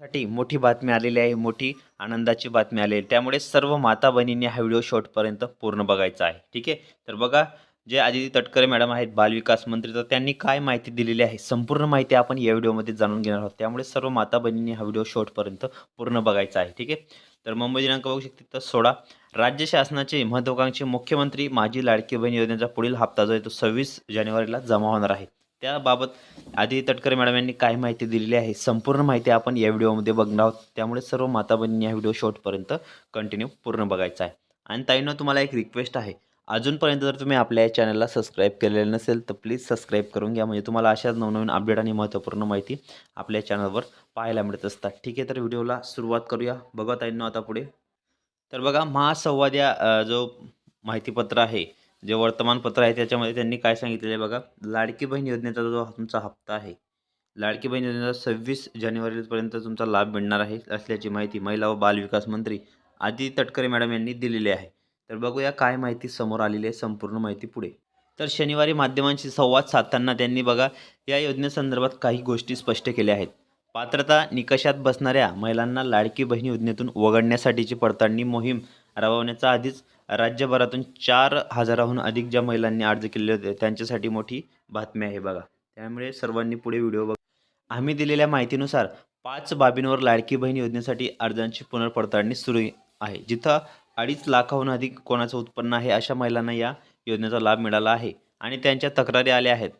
साठी मोठी बातमी आलेली आहे मोठी आनंदाची बातमी आलेली आहे. त्यामुळे सर्व माता बहिणींनी हा व्हिडिओ शॉर्टपर्यंत पूर्ण बघायचा आहे. ठीक आहे? तर बघा जे आदिती तटकरे मॅडम आहेत बालविकास मंत्री तर त्यांनी काय माहिती दिलेली आहे? संपूर्ण माहिती आपण या व्हिडिओमध्ये जाणून घेणार आहोत. त्यामुळे सर्व माता बहिणींनी हा व्हिडिओ शॉर्टपर्यंत पूर्ण बघायचा आहे. ठीक आहे? तर मुंबई दिनांक बघू शकते तर सोळा. राज्य शासनाचे महत्वाकांक्षी मुख्यमंत्री माझी लाडकी बहीण योजनेचा पुढील हप्ता जो आहे तो सव्वीस जानेवारीला जमा होणार आहे. त्याबाबत आधी तटकरे मॅडम यांनी काय माहिती दिलेली आहे संपूर्ण माहिती आपण या व्हिडिओमध्ये बघणार आहोत. त्यामुळे सर्व माता बहिणी हा व्हिडिओ शॉर्टपर्यंत कंटिन्यू पूर्ण बघायचा आहे. आणि ताईनं तुम्हाला एक रिक्वेस्ट आहे. अजूनपर्यंत जर तुम्ही आपल्या या चॅनलला सबस्क्राईब केलेलं नसेल तर प्लीज सबस्क्राईब करून घ्या. म्हणजे तुम्हाला अशाच नवनवीन अपडेट आणि महत्त्वपूर्ण माहिती आपल्या चॅनलवर पाहायला मिळत असतात. ठीक आहे तर व्हिडिओला सुरुवात करूया. बघा ताईंना आता पुढे. तर बघा महासंवाद या जो माहितीपत्र आहे जे वर्तमानपत्र आहे त्याच्यामध्ये त्यांनी काय सांगितलेलं आहे बघा? लाडकी बहीण योजनेचा जो तुमचा हप्ता आहे लाडकी बहीण योजनेचा सव्वीस जानेवारीपर्यंत तुमचा लाभ मिळणार आहे असल्याची माहिती महिला व बालविकास मंत्री आदिती तटकरे मॅडम यांनी दिलेली आहे. तर बघूया काय माहिती समोर आलेली आहे संपूर्ण माहिती पुढे. तर शनिवारी माध्यमांशी संवाद साधताना त्यांनी बघा या योजनेसंदर्भात काही गोष्टी स्पष्ट केल्या आहेत. पात्रता निकषात बसणाऱ्या महिलांना लाडकी बहीण योजनेतून वगळण्यासाठीची पडताळणी मोहीम राबवण्याचा आधीच राज्यभरातून चार हजाराहून अधिक ज्या महिलांनी अर्ज केले होते त्यांच्यासाठी मोठी बातमी आहे बघा. त्यामुळे सर्वांनी पुढे व्हिडिओ बघ. आम्ही दिलेल्या माहितीनुसार पाच बाबींवर लाडकी बहीण योजनेसाठी अर्जांची पुनर्पडताळणी सुरू आहे. जिथं अडीच लाखाहून अधिक कोणाचं उत्पन्न आहे अशा महिलांना या योजनेचा लाभ मिळाला आहे आणि त्यांच्या तक्रारी आल्या आहेत.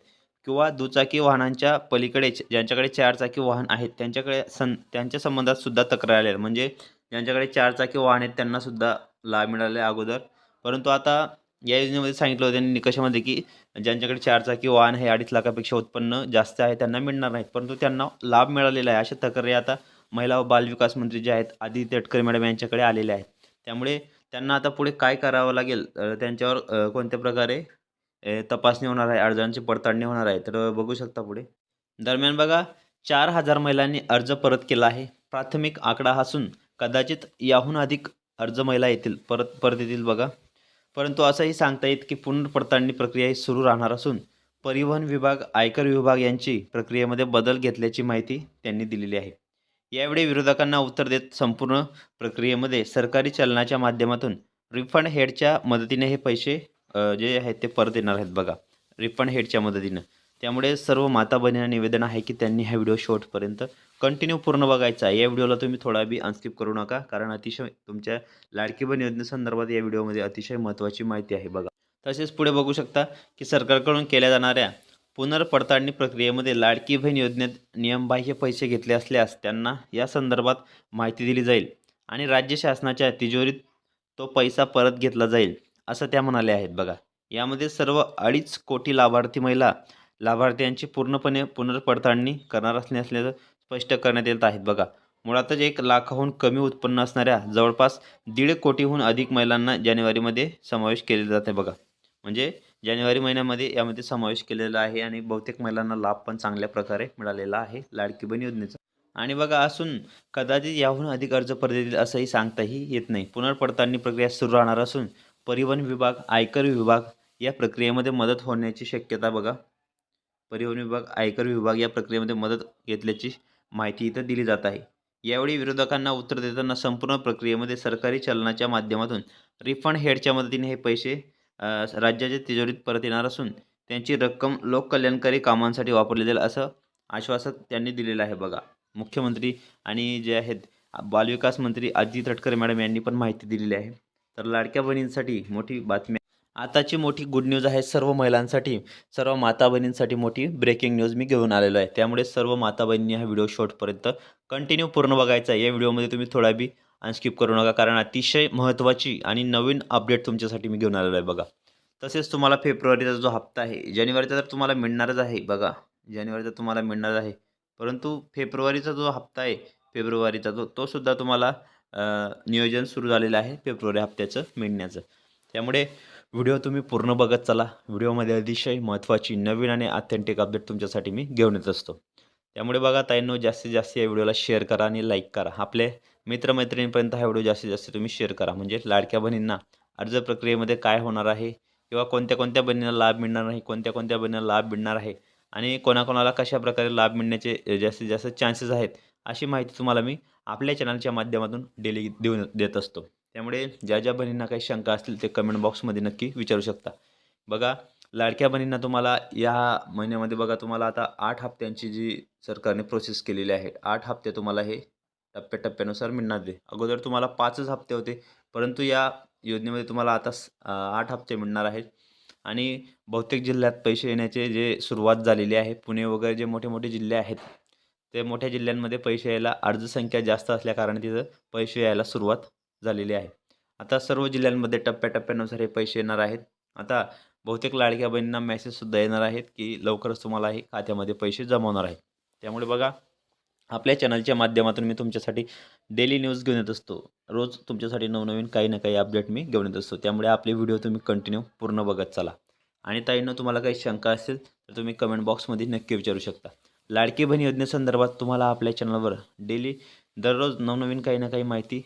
किंवा दुचाकी वाहनांच्या पलीकडे ज्यांच्याकडे चारचाकी वाहन आहेत त्यांच्याकडे सं त्यांच्या संबंधात सुद्धा तक्रार आल्या आहेत. म्हणजे ज्यांच्याकडे चारचाकी वाहन आहेत त्यांनासुद्धा लाभ मिळाले अगोदर. परंतु आता या योजनेमध्ये सांगितलं होतं त्यांनी निकषामध्ये की ज्यांच्याकडे चारचाकी वाहन हे अडीच लाखापेक्षा उत्पन्न जास्त आहे त्यांना मिळणार नाहीत. परंतु त्यांना लाभ मिळालेला आहे अशा तक्रारी आता महिला व बालविकास मंत्री जे आहेत आदित्य तटकरे मॅडम यांच्याकडे आलेले आहेत. त्यामुळे त्यांना आता पुढे काय करावं लागेल? त्यांच्यावर कोणत्या प्रकारे तपासणी होणार आहे? अर्जांची पडताळणी होणार आहे? तर बघू शकता पुढे. दरम्यान बघा चार हजार महिलांनी अर्ज परत केला आहे. प्राथमिक आकडा असून कदाचित याहून अधिक अर्ज महिला येतील परत परत येतील बघा. परंतु असंही सांगता येत की पुनर्पडताळणी प्रक्रिया ही सुरू राहणार असून परिवहन विभाग आयकर विभाग यांची प्रक्रियेमध्ये बदल घेतल्याची माहिती त्यांनी दिलेली आहे. यावेळी विरोधकांना उत्तर देत संपूर्ण प्रक्रियेमध्ये सरकारी चलनाच्या माध्यमातून रिफंड हेडच्या मदतीने हे पैसे जे आहेत ते परत येणार आहेत बघा. रिफंड हेडच्या मदतीनं. त्यामुळे सर्व माता बहिणींना निवेदन आहे की त्यांनी हा व्हिडिओ शॉर्टपर्यंत कंटिन्यू पूर्ण बघायचा आहे. या व्हिडिओला तुम्ही थोडा बी अनस्किप करू नका कारण अतिशय तुमच्या लाडकी बहीण योजनेसंदर्भात या व्हिडिओमध्ये अतिशय महत्त्वाची माहिती आहे बघा. तसेच पुढे बघू शकता की सरकारकडून केल्या जाणाऱ्या पुनर्पडताळणी प्रक्रियेमध्ये लाडकी बहीण योजनेत नियमबाह्य पैसे घेतले असल्यास त्यांना या संदर्भात माहिती दिली जाईल आणि राज्य शासनाच्या तिजोरीत तो पैसा परत घेतला जाईल असं त्या म्हणाल्या आहेत बघा. यामध्ये सर्व अडीच कोटी लाभार्थी महिला लाभार्थ्यांची पूर्णपणे पुनर्पडताळणी करणार असले असल्याचं स्पष्ट करण्यात येत आहेत बघा मुळातच एक लाखाहून कमी उत्पन्न असणाऱ्या जवळपास दीड कोटीहून अधिक महिलांना जानेवारीमध्ये समावेश केले जाते बघा म्हणजे जानेवारी महिन्यामध्ये यामध्ये समावेश केलेला आहे आणि बहुतेक महिलांना लाभ पण चांगल्या प्रकारे मिळालेला आहे लाडकी बहीण योजनेचा. आणि बघा असून कदाचित याहून अधिक अर्ज परत असंही सांगताही येत नाही. पुनर्पडताळणी प्रक्रिया सुरू राहणार असून परिवहन विभाग आयकर विभाग या प्रक्रियेमध्ये मदत होण्याची शक्यता बघा परिवहन विभाग आयकर विभाग या प्रक्रियेमध्ये मदत घेतल्याची माहिती इथं दिली जात आहे. यावेळी विरोधकांना उत्तर देताना संपूर्ण प्रक्रियेमध्ये सरकारी चलनाच्या माध्यमातून रिफंड हेडच्या मदतीने हे पैसे राज्याच्या तिजोरीत परत येणार असून त्यांची रक्कम लोककल्याणकारी कामांसाठी वापरली जाईल असं आश्वासन त्यांनी दिलेलं आहे बघा. मुख्यमंत्री आणि जे आहेत बालविकास मंत्री आदिती तटकरे मॅडम यांनी पण माहिती दिलेली आहे. तर लाडक्या बहिणींसाठी मोठी बातमी आताची मोठी गुड न्यूज आहे सर्व महिलांसाठी सर्व माता बहिणींसाठी मोठी ब्रेकिंग न्यूज मी घेऊन आलेलो आहे. त्यामुळे सर्व माता बहिणी हा व्हिडिओ शॉर्टपर्यंत कंटिन्यू पूर्ण बघायचा आहे. या व्हिडिओमध्ये तुम्ही थोडा बी अनस्किप करू नका कारण अतिशय महत्त्वाची आणि नवीन अपडेट तुमच्यासाठी मी घेऊन आलेलो आहे बघा. तसेच तुम्हाला फेब्रुवारीचा जो हप्ता आहे जानेवारीचा तर तुम्हाला मिळणारच आहे बघा. जानेवारीचा तुम्हाला मिळणार आहे. परंतु फेब्रुवारीचा जो हप्ता आहे फेब्रुवारीचा जो तो सुद्धा तुम्हाला नियोजन सुरू झालेलं आहे फेब्रुवारी हप्त्याचं मिळण्याचं. त्यामुळे व्हिडिओ तुम्ही पूर्ण बघत चला. व्हिडिओमध्ये अतिशय महत्त्वाची नवीन आणि ऑथेंटिक अपडेट तुमच्यासाठी मी घेऊन येत असतो. त्यामुळे बघा ताईंनो जास्तीत जास्त या व्हिडिओला शेअर करा आणि लाईक करा. आपले मित्रमैत्रिणींपर्यंत हा व्हिडिओ जास्तीत जास्त तुम्ही शेअर करा. म्हणजे लाडक्या बहिणींना अर्ज प्रक्रियेमध्ये काय होणार आहे किंवा कोणत्या कोणत्या बहिणींना लाभ मिळणार नाही कोणत्या कोणत्या बहिणींना लाभ मिळणार आहे आणि कोणाकोणाला कशा प्रकारे लाभ मिळण्याचे जास्तीत जास्त चान्सेस आहेत अशी माहिती तुम्हाला मी आपल्या चॅनलच्या माध्यमातून डेली देऊन देत असतो. त्यामुळे ज्या ज्या बहिणींना काही शंका असतील ते कमेंट बॉक्समध्ये नक्की विचारू शकता. बघा लाडक्या बहिणींना तुम्हाला या महिन्यामध्ये बघा तुम्हाला आता आठ हप्त्यांची जी सरकारने प्रोसेस केलेली आहे आठ हप्ते तुम्हाला हे टप्प्याटप्प्यानुसार मिळणार दे अगोदर तुम्हाला पाचच हप्ते होते परंतु या योजनेमध्ये तुम्हाला आता स- आठ हप्ते मिळणार आहेत. आणि बहुतेक जिल्ह्यात पैसे येण्याचे जे सुरुवात झालेली आहे पुणे वगैरे जे मोठे मोठे जिल्हे आहेत ते मोठ्या जिल्ह्यांमध्ये पैसे यायला अर्जसंख्या जास्त असल्याकारणे तिथं पैसे यायला सुरुवात झालेली आहे. आता सर्व जिल्ह्यांमध्ये टप्प्याटप्प्यानुसार हे पैसे येणार आहेत. आता बहुतेक लाडक्या बहिणींना मेसेजसुद्धा येणार आहेत की लवकरच तुम्हाला हे खात्यामध्ये पैसे जमवणार आहेत. त्यामुळे बघा आपल्या चॅनलच्या माध्यमातून मी तुमच्यासाठी डेली न्यूज घेऊन येत असतो. रोज तुमच्यासाठी नवनवीन काही ना काही अपडेट मी घेऊन येत असतो. त्यामुळे आपले व्हिडिओ तुम्ही कंटिन्यू पूर्ण बघत चला. आणि ताईंनो तुम्हाला काही शंका असेल तर तुम्ही कमेंट बॉक्समध्ये नक्की विचारू शकता. लाडकी बहीण योजनेसंदर्भात तुम्हाला आपल्या चॅनलवर डेली दररोज नवनवीन काही ना काही माहिती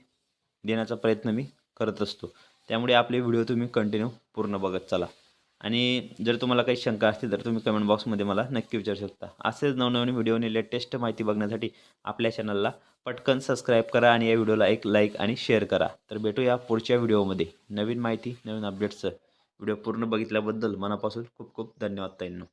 देण्याचा प्रयत्न मी करत असतो. त्यामुळे आपले व्हिडिओ तुम्ही कंटिन्यू पूर्ण बघत चला. आणि जर तुम्हाला काही शंका असतील तर तुम्ही कमेंट बॉक्समध्ये मला नक्की विचारू शकता. असेच नवनवीन व्हिडिओ आणि लेटेस्ट माहिती बघण्यासाठी आपल्या चॅनलला पटकन सबस्क्राईब करा आणि या व्हिडिओला एक लाईक आणि शेअर करा. तर भेटूया पुढच्या व्हिडिओमध्ये. नवीन माहिती नवीन अपडेट्सचं व्हिडिओ पूर्ण बघितल्याबद्दल मनापासून खूप खूप धन्यवाद ताईंनो.